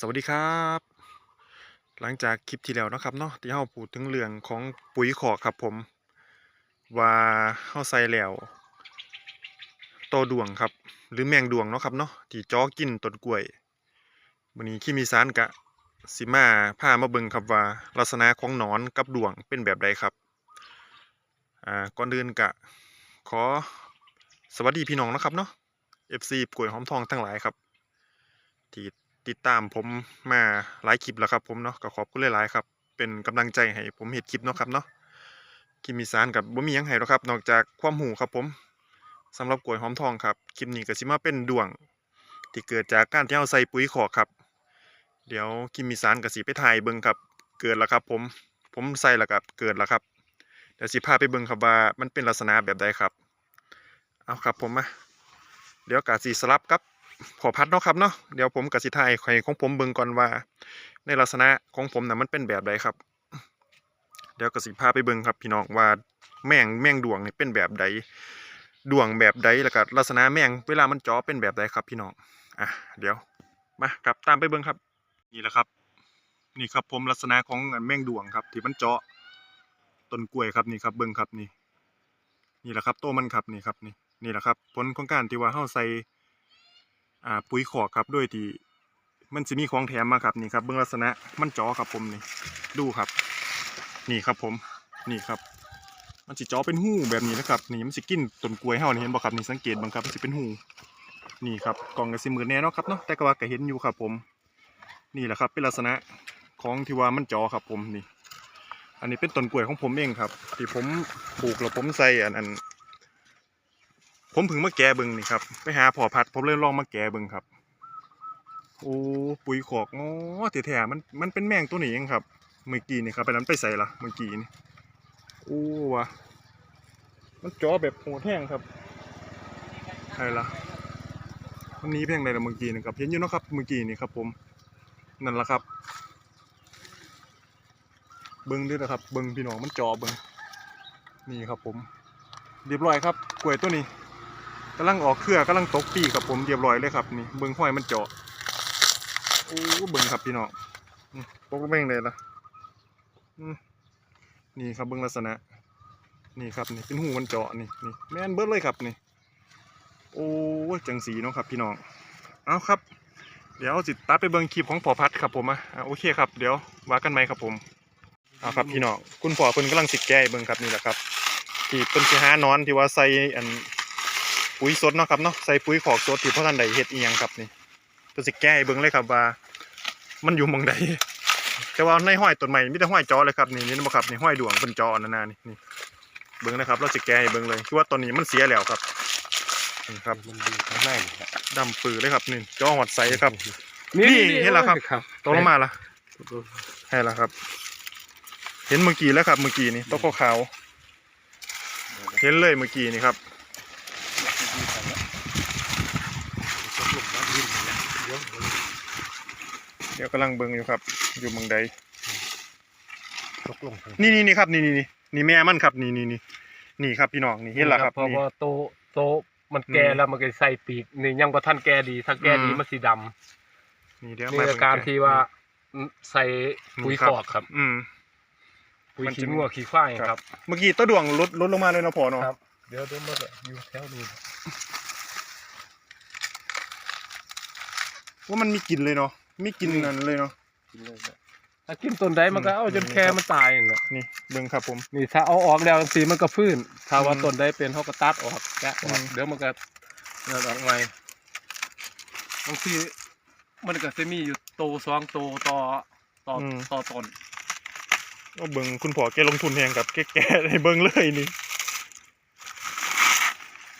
สวัสดีครับ หลังจากคลิปที่แล้วนะครับเนาะที่เราพูดถึงเรื่องของปุ๋ยขอกครับผม ว่าเราใส่แล้วต่อดวงครับ หรือแมงดวงเนาะครับเนาะที่จ้อกินต้นกล้วยวันนี้ขี้มีสารกะสิมาพามาเบิงครับว่าลักษณะของหนอนกับดวงเป็นแบบใดครับอ่าก่อนอื่นกะ ขอสวัสดีพี่น้องนะครับเนาะ FC กล้วยหอมทองทั้งหลายครับที่ ติดตามผมมาหลายคลิปแล้วครับผมเนาะก็ขอบคุณหลายๆครับ เป็นกำลังใจให้ผมเฮ็ดคลิปเนาะครับเนาะคลิปมีสารกับบ่มียังให้หรอกครับ นอกจากความหูครับผมสำหรับกล้วยหอมทองครับคลิปนี้ก็สิมาเป็นดวง ที่เกิดจากการที่เราใส่ปุ๋ยขอกครับ เดี๋ยวคลิปมีสารก็สิไปถ่ายเบิ่งครับ เกิดแล้วครับ ผมผมใส่แล้วครับเกิดแล้วครับเดี๋ยวสิพาไปเบิ่งครับว่ามันเป็นลักษณะแบบใดครับ เอาครับผมมาเดี๋ยวกาสีสลับกับ พอพัดเนาะครับเนาะเดี๋ยวผมกับสิทายไข่ของผมเบิ่งก่อนว่า ในลักษณะของผมน่ะมันเป็นแบบใดครับ เดี๋ยวกสิพาไปเบิ่งครับ พี่น้องว่าแมงแมงดวงนี่เป็นแบบใดดวงแบบใดแล้วก็ลักษณะแมงเวลามันจาะเป็นแบบใดครับพี่น้องอะเดี๋ยวมาครับตามไปเบิ่งครับ นี่แหละครับ นี่ครับผมลักษณะของแมงดวงครับ ที่มันจาะต้นกล้วยครับนี่ครับเบิ่งครับนี่ นี่แหละครับโตมันครับนี่ครับนี่นี่แหละครับ ผลของการที่ว่าเฮาใส่ อ่าปุ๋ยขอกครับด้วยที่มันจะมีของแถมมาครับนี่ครับเบื้องลักษณะมันจอครับผมนี่ดูครับ นี่ครับผมนี่ครับ มันสิจอเป็นหูแบบนี้นะครับนี่มันสิกินต้นกล้วยเฮานี่เห็นบ่ครับนี่สังเกตบังครับมันสิเป็นหูนี่ครับกล่องก็สิมือแน่เนาะครับเนาะแต่ก็ว่าก็เห็นอยู่ครับผม นี่แหละครับ เป็นลักษณะของที่ว่ามันจอครับผมนี่ อันนี้เป็นต้นกล้วยของผมเองครับ ที่ผมปลูกแล้วผมใส่อันอัน ผมพิ่งมาแกะบิ่งนี่ครับ ไปหาพอพัด ผมเลยลองมาแกะบิ่งครับ โอ้ปุ๋ยขอกอ๋อแท้ๆมันมันเป็นแมงตัวนี้เองครับ เมื่อกี้นี่ครับไปนั้นไปใส่ละเมื่อกี้นี่โอ้วะมันจ่อแบบโหดแห้งครับใช่ละมันนี้เพียงใดละเมื่อกี้นี่ครับเห็นอยู่นะครับเมื่อกี้นี่ครับ ผมนั่นละครับ เบิ้งด้วยนะครับ เบิ้งพี่น้องมันจ่อเบิ้งนี่ครับ ผม เรียบร้อยครับกล้วยตัวนี้ กำลังออกเครือกำลังตกปีกับผมเรียบร้อยเลยครับนี่เบิ้งห้อยมันเจาะโอ้เบิ้งครับพี่น้องปกเบ้งเลยล่ะนี่ครับเบิ้งลักษณะ นี่ครับนี่เป็นหูมันเจาะนี่นี่แม่นเบิดเลยครับนี่ โอ้จังสีเนาะครับ พี่น้องเอาครับ เดี๋ยวจิตตัดไปเบิ้งคลิปของพอพัดครับผมอะโอเคครับเดี๋ยวว่ากันไหมครับผมเอาครับพี่น้องคุณพ่อเพิ่นกำลังสิแก้เบิ้งครับนี่แหละครับที่เป็นสิหานอนที่ว่าใส่อัน ปุ๋ยสดเนาะครับเนาะใส่ปุ๋ยขอกสดที่พ่อท่านใดเฮ็ดอีหยังครับนี่ตัวสิแก้ให้เบิ่งเลยครับว่า มันอยู่หมองใดแต่ว่าในห้อยต้นใหม่มีแต่ห้อยจอเลยครับนี่นี่บ่ครับนี่ห้อยดวงเพิ่นจอนั่นน่ะนี่นี่เบิ่งนะครับเราสิแก้ให้เบิ่งเลยคือว่าตอนนี้มันเสียแล้วครับนี่ครับมันดีข้างในนี่ครับดำปื้อเลยครับนี่จอหอดใสครับ นี่เห็นแล้วครับครับตกลงมาละให้แล้วครับ เห็นเมื่อกี้แล้วครับ เมื่อกี้นี่ตกขาวๆเห็นเลยเมื่อกี้นี่ครับ เดี๋ยวกำลังเบิ่งอยู่ครับ อยู่เมืองใดตกลงนี่นี่นี่ครับ นี่นี่นี่นี่แม่มันครับ นี่นี่นี่นี่ครับพี่น้องนี่เห็นล้วครับเพราะว่าโตโตมันแก่แล้วมันก็ใส่ปีกนี่ยังบ่ทันแก่ดี ถ้าแก่ดีมันสีดำนี่เดี๋ยวมาการที่ว่าใส่ปุ๋ยคอกครับ อืมปุ๋ยขี้งัวขี้ควายครับ เมื่อกี้ตัวดวงลดลดลงมาเลยนะพอเนาะครับเดี๋ยวเดี๋ยวมันก็อยู่แถวนี้ ว่ามันมีกลิ่นเลยเนาะมีกลิ่นนั่นเลยเนาะถ้ากินต้นใดมันก็เอาจนอืมแค่มันตายนั่นแหละนี่เบิ่งครับผม นี่ถ้าเอาออกแล้วสีมันก็ฟื้นถ้าว่าอืมต้นใดเป็นเขาก็ตัดออกแกะออกอืมเดี๋ยวมันก็เกิดออกใหม่บางทีมันก็จะมีอยู่โตสองโตต่อต่ออต่อต้นก็เบิ่งคุณพ่อแกลงทุนแพงกับแกแกให้เบิ่งเลยนี่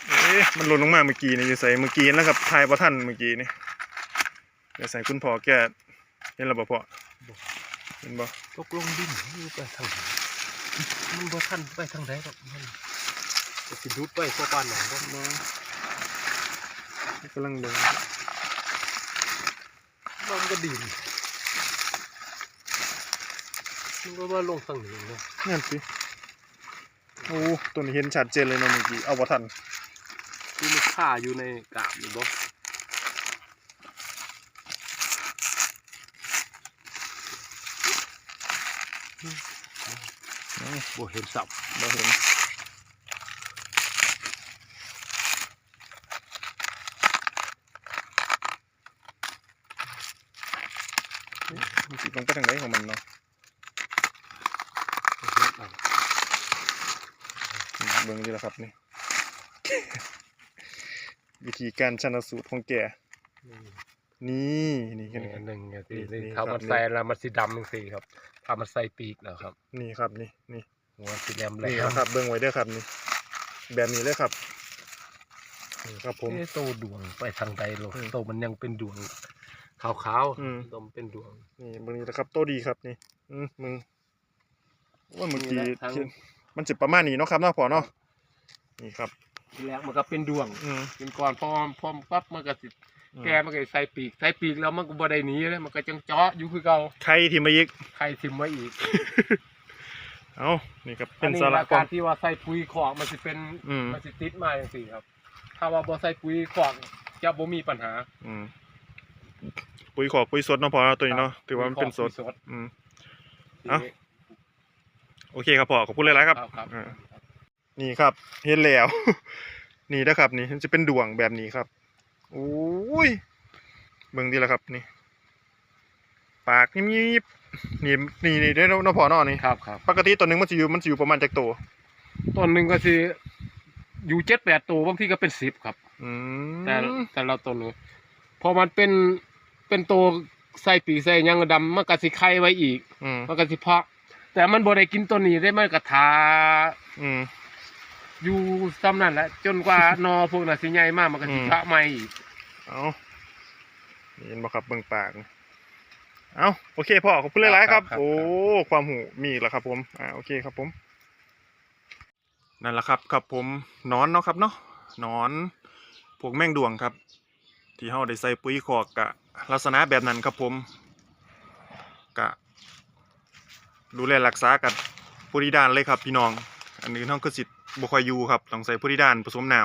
เอ๊ะมันหล่นลงมาเมื่อกี้นี่อยู่ใส่เมื่อกี้แล้วครับทายบ่ทันเมื่อกี้นี่ เดี๋ยวใส่คุณพ่อแกเห็นแล้วบ่พ่อเห็นบ่ตกลงดินอยู่ไปทางไหนมันบ่ทันไปทางไหนหรอกมันก็สิดุดไปพวกบ้านหนองบ่บ่กำลังเบิ่งมันก็ดินมันก็ว่าลงทางนี้เนาะนั่นสิโอ้ตัวนี้เห็นชัดเจนเลยเนาะเมื่อกี้เอาบ่ทันที่มันฆ่าอยู่ในกาบนี่บ่ บ่เห็นสับบ่เห็นมันสิลงไปทางไหนของมันเนาะบ่เห็นเอาอืมเบิ่งดีแล้วครับนี่ วิธีการชันสูตรของแก นี่นี่นี่นี่อันหนึ่งเนี่ยที่นี่ ที่ครัถ้าบมันนี่ใส่แล้วมันสีดำจังสี่ครับ ถ้ามันใส่ปีกแล้วครับ นี่ครับนี่นี่หัวสีแหลมแหลนี่มนะครับ เบิ่งไว้เด้อครับนี่ แบบนี้เลยครับนี่ครับผม เอ๊ะโตดวงไปทางใดหรออืมโตมันยังเป็นดวงขาวอืม ๆโตมันเป็นดวง นี่เบิ่งนี่นะครับโตดีครับนี่อืมมึงว่าเมื่อกี้นี่แหละทางที่มันจะประมาณนี้เนาะครับเนาะพอเนาะนี่ครับ ทีแรกมันก็เป็นดวงอืม เป็นก่อนพอพอปั๊บมันก็สิ อืม แกมันก็ใส่ปีกใส่ปีกแล้วมันก็บ่ได้หนีเลยมันก็จังเจาะอยู่คือเก่าใครที่มายิก ใครทิมไว้อีกเอานี่ครับอัเป็นนนี้สาระละควาการรที่ว่าใส่ปุ๋ยขอกมันสิเป็นอืม มันสิติดมาจังซี่ครับ ถ้าว่าบ่ใส่ปุ๋ยขอกจะบ่มีปัญหาอืมปุ๋ยขอกปุ๋ยสดเนาะพอเนาะตัวนี้เนาะถือว่ามันเป็นสด ปุ๋ยขอกอืมปุ๋ยเอ้า โอเคครับพ่อขอบคุณหลายๆครับครับ อ่านี่ครับเห็นแล้ว นี่นะครับ นี่มันจะเป็นดวงแบบนี้ครับ โอ้ยเบิ่งดีแล้วครับนี่ ปากยิบๆนี่นี่นี่ได้เนาะพอเนาะนี่ครับครับปกติตัวหนึงมันจะอยู่มันจะอยู่ประมาณจักตัวต้นหนึ่งก็สิอยู่เจ็ดแปดตัวบางทีก็เป็นสิบครับอืแต่มแต่ละต้นเลยพอมันเป็นเป็นตัวใส่ปีกใส่หยังดำมันก็สิไข่ไว้อีกอืมมันก็สิเพาะแต่มันบ่ได้กินตัวนี้ได้มันก็ทา อืมอยู่ซ้ำนั่นแหละจนกว่านอพวกน่ะสิใหญ่มากมันก็สิอืมพะใหม่อีกเอานี่เห็นบ่ครับเบิ่งปากนี่เอาโอเคพ่อขอบคุณหลายๆครับ โอ้ ความหูมีอีกแล้วครับ ผม อ่า โอเคครับผม นั่นแหละครับครับผมหนอนเนาะครับเนาะหนอนพวกแมงดวงครับ ที่เฮาได้ใส่ปุ๋ยคอกกะ ลักษณะแบบนั้นครับผมกะ ดูแลรักษากับผู้ดีด้านเลยครับพี่น้อง อันนี้น้องก็สิ บ่ค่อยอยู่ครับ ต้องใส่ผู้ดีด้านผสมน้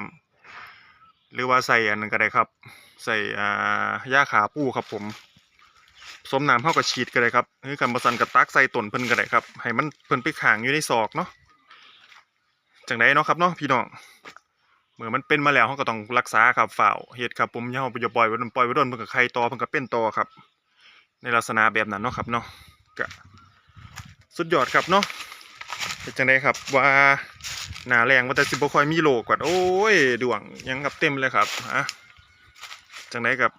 ำหรือว่าใส่อันนั้นก็ได้ครับ ใส่อ่ายาขาปูครับ ผมผสมน้ำเฮาก็ฉีดก็ได้ครับหรือกันบ่ซันก็ตักใส่ต้นเพิ่นก็ได้ครับ ให้มันเพิ่นไปขังอยู่ในซอกเนาะจังไดเนาะครับเนาะพี่น้องเมื่อมันเป็นมาแล้วเขาก็ต้องรักษาครับฝ่าวเฮ็ดครับผมย่าเาไปอย่ปล่อยไว้โดนปล่อยไว้โดนเพิ่นก็ไข่ต่อเพิ่นก็เป็นต่อครับ ในลักษณะแบบนั้นเนาะครับเนาะก็สุดยอดครับเนาะเฮ็ดจังไดครับว่า หนาแรงว่าแต่สิบ่ค่อยมีโรคกว่าโอ้ยดวงยังกับเต็มเลยครับฮะจังไดกับ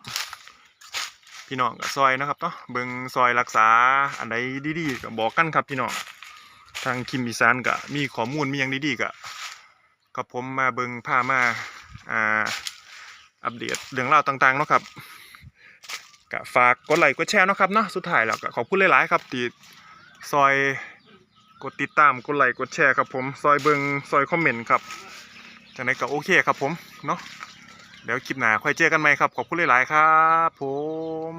พี่น้องก็ซอยนะครับเนาะเบิงซอยรักษาอันใดดีๆก็บบอกกันครับพี่น้องทางคิมอีสานก็มีข้อมูลมีอย่างดีๆก็กับผมมาเบิงผ้ามาอ่าอัปเดตเรื่องราวต่างๆเนาะครับก็ฝากกดไลค์กดแชร์เนาะครับเนาะสุดท้ายแล้วก็ขอบคุณหลายๆครับที่ซอย กดติดตามกดไลค์กดแชร์ครับผมซอยเบิงซอยคอมเมนต์ครับจังไดก็โอเคครับผมเนาะเดี๋ยวคลิปหน้าค่อยเจอกันใหม่ครับขอบคุณหลาย ๆ ครับ ผม